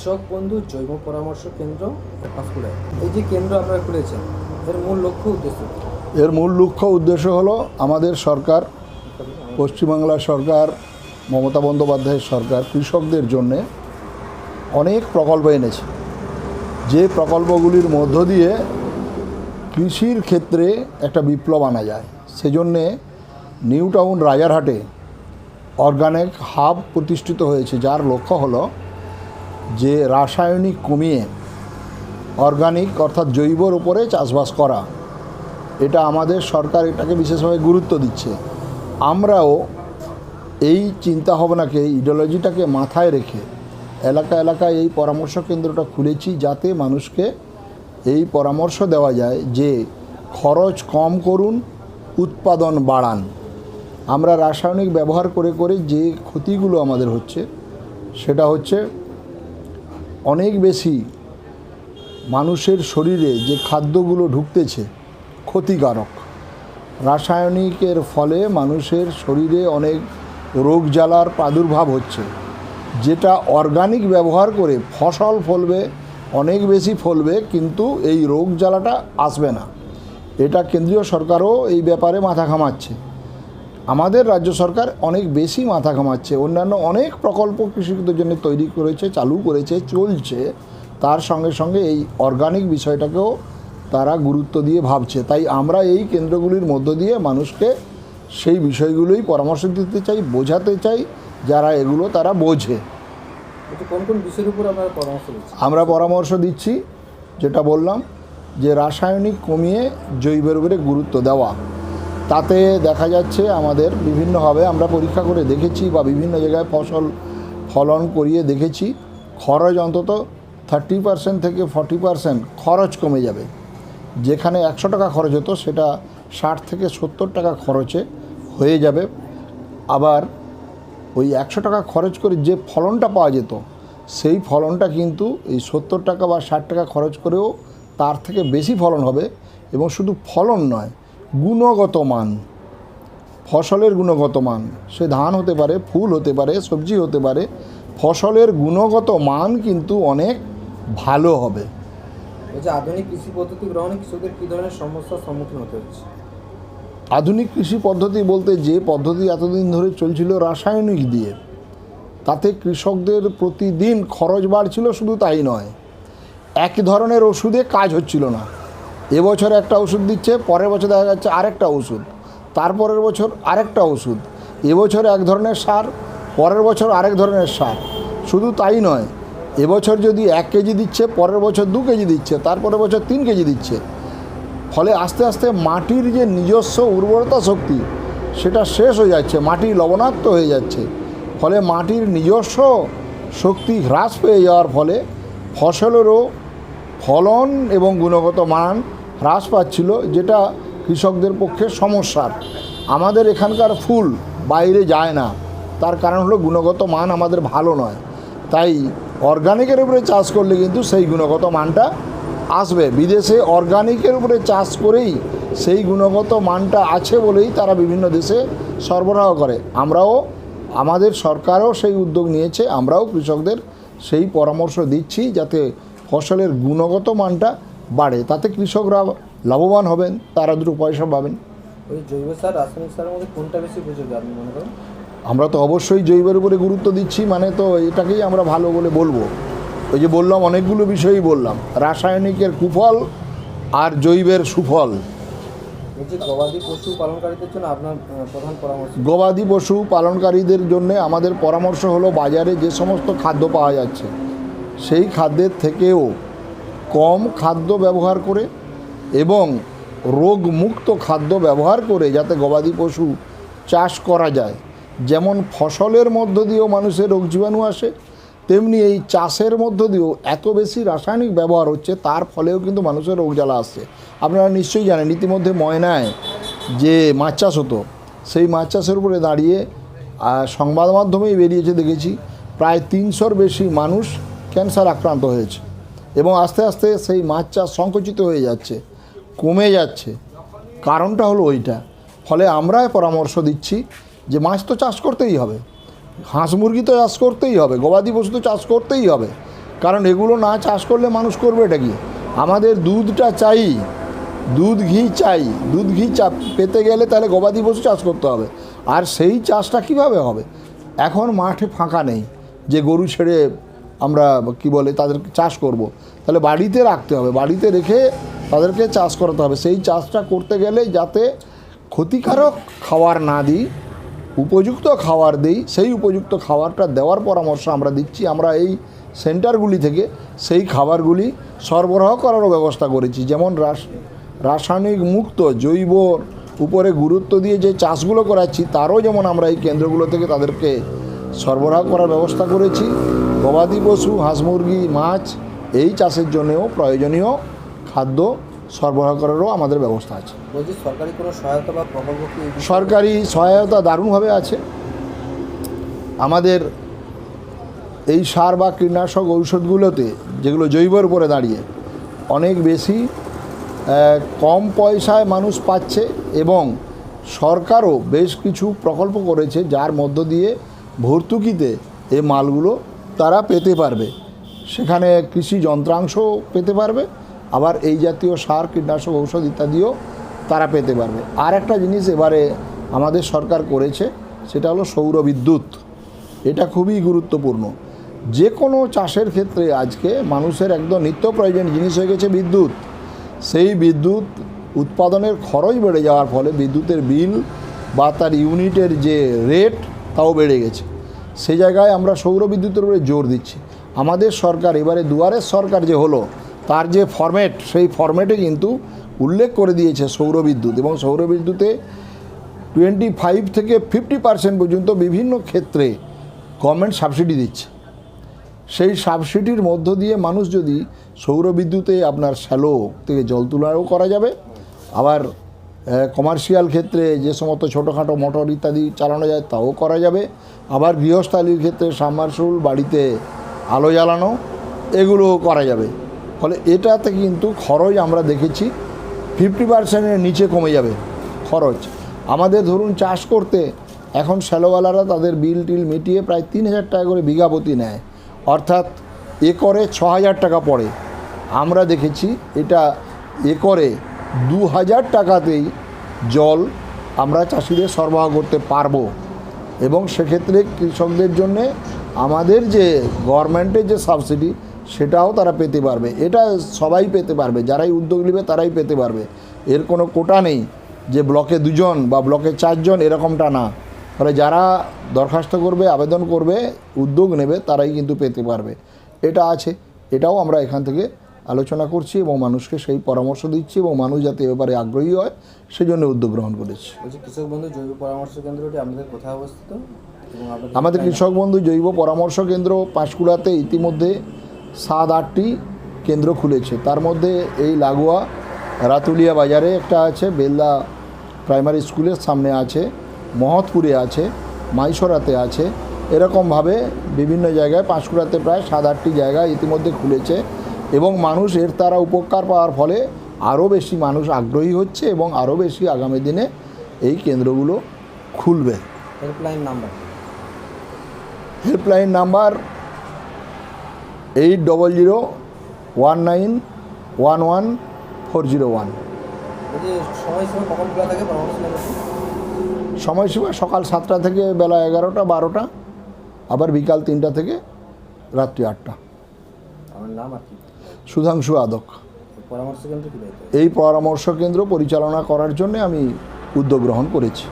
কৃষক বন্ধু জৈব পরামর্শ কেন্দ্র এই যে কেন্দ্র আপনারা খুলেছেন, এর মূল লক্ষ্য উদ্দেশ্য এর মূল লক্ষ্য উদ্দেশ্য হলো আমাদের সরকার পশ্চিমবাংলার সরকার, মমতা বন্দ্যোপাধ্যায়ের সরকার কৃষকদের জন্যে অনেক প্রকল্প এনেছে। যে প্রকল্পগুলির মধ্য দিয়ে কৃষির ক্ষেত্রে একটা বিপ্লব আনা যায়। সেজন্যে নিউ টাউন রাজারহাটে অর্গানিক হাব প্রতিষ্ঠিত হয়েছে, যার লক্ষ্য হলো যে রাসায়নিক কমিয়ে অর্গানিক অর্থাৎ জৈবর উপরে চাষবাস করা, এটা আমাদের সরকার এটাকে বিশেষভাবে গুরুত্ব দিচ্ছে। আমরাও এই চিন্তা চিন্তাভাবনাকে ইডিওলজিটাকে মাথায় রেখে এলাকা এলাকায় এই পরামর্শ কেন্দ্রটা খুলেছি যাতে মানুষকে এই পরামর্শ দেওয়া যায় যে খরচ কম করুন, উৎপাদন বাড়ান। আমরা রাসায়নিক ব্যবহার করে করে যে ক্ষতিগুলো আমাদের হচ্ছে, সেটা হচ্ছে অনেক বেশি মানুষের শরীরে যে খাদ্যগুলো ঢুকতেছে ক্ষতিকারক। রাসায়নিকের ফলে মানুষের শরীরে অনেক রোগ জ্বালার প্রাদুর্ভাব হচ্ছে। যেটা অর্গানিক ব্যবহার করে ফসল ফলবে, অনেক বেশি ফলবে, কিন্তু এই রোগ জ্বালাটা আসবে না। এটা কেন্দ্রীয় সরকারও এই ব্যাপারে মাথা ঘামাচ্ছে। আমাদের রাজ্য সরকার অনেক বেশি মাথা ঘামাচ্ছে অন্যান্য অনেক প্রকল্প কৃষকদের জন্য তৈরি করেছে চালু করেছে চলছে। তার সঙ্গে সঙ্গে এই অর্গানিক বিষয়টাকেও তারা গুরুত্ব দিয়ে ভাবছে। তাই আমরা এই কেন্দ্রগুলির মধ্য দিয়ে মানুষকে সেই বিষয়গুলোই পরামর্শ দিতে চাই বোঝাতে চাই যারা এগুলো তারা বোঝে। কোন কোন বিষয়ের উপর আপনারা পরামর্শ আমরা পরামর্শ দিচ্ছি যেটা বললাম যে রাসায়নিক কমিয়ে জৈবের উপরে গুরুত্ব দেওয়া। তাতে দেখা যাচ্ছে আমাদের বিভিন্নভাবে আমরা পরীক্ষা করে দেখেছি বা বিভিন্ন জায়গায় ফসল ফলন করিয়ে দেখেছি। খরচ অন্তত থার্টি পার্সেন্ট থেকে ফর্টি পার্সেন্ট খরচ কমে যাবে। যেখানে একশো টাকা খরচ হতো সেটা ষাট থেকে সত্তর টাকা খরচে হয়ে যাবে। আবার ওই একশো টাকা খরচ করে যে ফলনটা পাওয়া যেত, সেই ফলনটা কিন্তু এই সত্তর টাকা বা ষাট টাকা খরচ করেও তার থেকে বেশি ফলন হবে এবং শুধু ফলন নয় গুণগত মান ফসলের গুণগত মান সে ধান হতে পারে ফুল হতে পারে সবজি হতে পারে ফসলের গুণগত মান কিন্তু অনেক ভালো হবে। আধুনিক কৃষি পদ্ধতি গ্রহণে কৃষকদের কী ধরনের সমস্যার সম্মুখীন হতে হচ্ছে? আধুনিক কৃষি পদ্ধতি বলতে যে পদ্ধতি এতদিন ধরে চলছিল রাসায়নিক দিয়ে তাতে কৃষকদের প্রতিদিন খরচ বাড়ছিল শুধু তাই নয়। এক ধরনের ওষুধে কাজ হচ্ছিল না। এবছর একটা ওষুধ দিচ্ছে, পরের বছর দেখা যাচ্ছে আরেকটা ওষুধ, তারপরের বছর আরেকটা ওষুধ, এবছর এক ধরনের সার, পরের বছর আরেক ধরনের সার, শুধু তাই নয়, এবছর যদি এক কেজি দিচ্ছে, পরের বছর দু কেজি দিচ্ছে, তারপরের বছর তিন কেজি দিচ্ছে, ফলে আস্তে আস্তে মাটির যে নিজস্ব উর্বরতা শক্তি, সেটা শেষ হয়ে যাচ্ছে, মাটি লবণাক্ত হয়ে যাচ্ছে, ফলে মাটির নিজস্ব শক্তি হ্রাস পেয়ে যাওয়ার ফলে ফসলেরও ফলন এবং গুণগত মান হ্রাস পাচ্ছিল, যেটা কৃষকদের পক্ষে সমস্যার। আমাদের এখানকার ফুল বাইরে যায় না। তার কারণ হলো গুণগত মান আমাদের ভালো নয়। তাই অর্গানিকের উপরে চাষ করলে কিন্তু সেই গুণগত মানটা আসবে। বিদেশে অর্গানিকের উপরে চাষ করেই সেই গুণগত মানটা আছে বলেই তারা বিভিন্ন দেশে সরবরাহ করে। আমরাও, আমাদের সরকারও সেই উদ্যোগ নিয়েছে। আমরাও কৃষকদের সেই পরামর্শ দিচ্ছি যাতে ফসলের গুণগত মানটা বাড়ে তাতে কৃষকরা লাভবান হবেন তারা দুটো পয়সা পাবেন। ওই জৈব সার রাসায়নিক সারের মধ্যে কোনটা বেশি উপযোগী আপনি মনে করেন? আমরা তো অবশ্যই জৈবের উপরে গুরুত্ব দিচ্ছি মানে তো এটাকেই আমরা ভালো বলে বলব। ওই যে বললাম অনেকগুলো বিষয়ই বললাম রাসায়নিকের কুফল আর জৈবের সুফল। গবাদি পশু পালনকারীদের জন্য আপনার প্রধান পরামর্শ। গবাদি পশু পালনকারীদের জন্য আমাদের পরামর্শ হলো বাজারে যে সমস্ত খাদ্য পাওয়া যাচ্ছে সেই খাদ্যের থেকেও কম খাদ্য ব্যবহার করে এবং রোগমুক্ত খাদ্য ব্যবহার করে যাতে গবাদি পশু চাষ করা যায়। যেমন ফসলের মধ্য দিয়েও মানুষের রোগ জীবাণু আসে, তেমনি এই চাষের মধ্য দিয়েও এত বেশি রাসায়নিক ব্যবহার হচ্ছে, তার ফলেও কিন্তু মানুষের রোগ জ্বালা আসছে। আপনারা নিশ্চয়ই জানেন, ইতিমধ্যে ময়নায় যে মাছ চাষ হতো, সেই মাছ চাষের উপরে দাঁড়িয়ে সংবাদ মাধ্যমেই বেরিয়েছে, দেখেছি, প্রায় তিনশোর বেশি মানুষ ক্যান্সার আক্রান্ত হয়েছে। এবং আস্তে আস্তে সেই মাছ চাষ সংকুচিত হয়ে যাচ্ছে, কমে যাচ্ছে। কারণটা হলো ওইটা। ফলে আমরা পরামর্শ দিচ্ছি যে মাছ তো চাষ করতেই হবে। হাঁস মুরগি তো চাষ করতেই হবে, গবাদি পশু তো চাষ করতেই হবে। কারণ এগুলো না চাষ করলে মানুষ করবে এটা কি? আমাদের দুধটা চাই, দুধ ঘি চাই, দুধ ঘি চা পেতে গেলে তাহলে গবাদি পশু চাষ করতে হবে। আর সেই চাষটা কীভাবে হবে? এখন মাঠে ফাঁকা নেই, যে গরু ছেড়ে আমরা কি বলে, তাদেরকে চাষ করব। তাহলে বাড়িতে রাখতে হবে, বাড়িতে রেখে তাদেরকে চাষ করাতে হবে। সেই চাষটা করতে গেলে যাতে ক্ষতিকারক খাবার না দিই, উপযুক্ত খাবার দিই, সেই উপযুক্ত খাবারটা দেওয়ার পরামর্শ আমরা দিচ্ছি। আমরা এই সেন্টারগুলি থেকে সেই খাবারগুলি সরবরাহ করারও ব্যবস্থা করেছি। যেমন রাস, রাসায়নিক মুক্ত জৈব উপরে গুরুত্ব দিয়ে যে চাষগুলো করাচ্ছি, তারও যেমন আমরা এই কেন্দ্রগুলো থেকে তাদেরকে সরবরাহ করার ব্যবস্থা করেছি। গবাদি পশু হাঁস মুরগি মাছ এই চাষের জন্যও প্রয়োজনীয় খাদ্য সরবরাহ করারও আমাদের ব্যবস্থা আছে। সরকারি কোনো সহায়তা বা প্রকল্প সরকারি সহায়তা দারুণভাবে আছে। আমাদের এই সার বা কীটনাশক ঔষধগুলোতে যেগুলো জৈবর উপরে দাঁড়িয়ে অনেক বেশি কম পয়সায় মানুষ পাচ্ছে এবং সরকারও বেশ কিছু প্রকল্প করেছে যার মধ্য দিয়ে ভর্তুকিতে এই মালগুলো তারা পেতে পারবে। সেখানে কৃষি যন্ত্রাংশ পেতে পারবে, আবার এই জাতীয় সার, কীটনাশক, ঔষধ ইত্যাদিও তারা পেতে পারবে। আর একটা জিনিস এবারে আমাদের সরকার করেছে, সেটা হলো সৌর বিদ্যুৎ। এটা খুবই গুরুত্বপূর্ণ। যে কোনো চাষের ক্ষেত্রে আজকে মানুষের একদম নিত্য প্রয়োজনীয় জিনিস হয়ে গেছে বিদ্যুৎ। সেই বিদ্যুৎ উৎপাদনের খরচ বেড়ে যাওয়ার ফলে বিদ্যুতের বিল বা তার ইউনিটের যে রেট, তাও বেড়ে গেছে। সেই জায়গায় আমরা সৌর বিদ্যুতের উপরে জোর দিচ্ছি। আমাদের সরকার, এবারে দুয়ারের সরকার যে হলো, তার যে ফরম্যাট সেই ফরম্যাটে কিন্তু উল্লেখ করে দিয়েছে সৌর বিদ্যুৎ এবং সৌর বিদ্যুতে টোয়েন্টি ফাইভ থেকে ফিফটি পার্সেন্ট পর্যন্ত বিভিন্ন ক্ষেত্রে গভর্নমেন্ট সাবসিডি দিচ্ছে। সেই সাবসিডির মধ্য দিয়ে মানুষ যদি সৌর বিদ্যুতে আপনার শ্যালো থেকে জল তোলাও করা যাবে, আবার কমার্শিয়াল ক্ষেত্রে যে সমস্ত ছোটোখাটো মোটর ইত্যাদি চালানো যায় তাও করা যাবে। আবার গৃহস্থালির ক্ষেত্রে সাবমার্সুল বাড়িতে আলো জ্বালানো এগুলো করা যাবে। ফলে এটাতে কিন্তু খরচ আমরা দেখেছি ফিফটি পার্সেন্টের নিচে কমে যাবে খরচ। আমাদের ধরুন চাষ করতে এখন শ্যালোওয়ালারা তাদের বিল টিল মিটিয়ে প্রায় তিন হাজার টাকা করে বিঘাপতি নেয়। অর্থাৎ একরে ছ হাজার টাকা পড়ে। আমরা দেখেছি এটা একরে দু হাজার টাকাতেই জল আমরা চাষিদের সরবরাহ করতে পারব। এবং সেক্ষেত্রে কৃষকদের জন্যে আমাদের যে গভর্নমেন্টের যে সাবসিডি, সেটাও তারা পেতে পারবে। এটা সবাই পেতে পারবে, যারাই উদ্যোগ নেবে তারাই পেতে পারবে। এর কোনো কোটা নেই যে ব্লকে দুজন বা ব্লকে চারজন এরকমটা না। ফলে যারা দরখাস্ত করবে, আবেদন করবে, উদ্যোগ নেবে, তারাই কিন্তু পেতে পারবে। এটা আছে, এটাও আমরা এখান থেকে আলোচনা করছি এবং মানুষকে সেই পরামর্শ দিচ্ছি এবং মানুষ যাতে এ ব্যাপারে আগ্রহী হয় সেজন্য উদ্যোগ গ্রহণ করেছি। বলছি কৃষক বন্ধু জৈব পরামর্শ কেন্দ্রটি আমাদের কোথায় অবস্থিত? আমাদের কৃষক বন্ধু জৈব পরামর্শ কেন্দ্র পাঁশকুড়াতে ইতিমধ্যে সাত আটটি কেন্দ্র খুলেছে। তার মধ্যে এই লাগোয়া রাতুলিয়া বাজারে একটা আছে বেলদা প্রাইমারি স্কুলের সামনে আছে মহৎপুরে আছে মাইসরাতে আছে। এরকমভাবে বিভিন্ন জায়গায় পাঁশকুড়াতে প্রায় সাত আটটি জায়গা ইতিমধ্যে খুলেছে। এবং মানুষ এর দ্বারা উপকার পাওয়ার ফলে আরও বেশি মানুষ আগ্রহী হচ্ছে এবং আরও বেশি আগামী দিনে এই কেন্দ্রগুলো খুলবে। Helpline number helpline number eight double zero one nine one one four zero one সময়সীমা সকাল সাতটা থেকে বেলা এগারোটা বারোটা আবার বিকাল তিনটা থেকে রাত্রি আটটা। আমার নাম আর কি? সুধাংশু আদক। এই পরামর্শ কেন্দ্র পরিচালনা করার জন্য আমি উদ্যোগ গ্রহণ করেছি।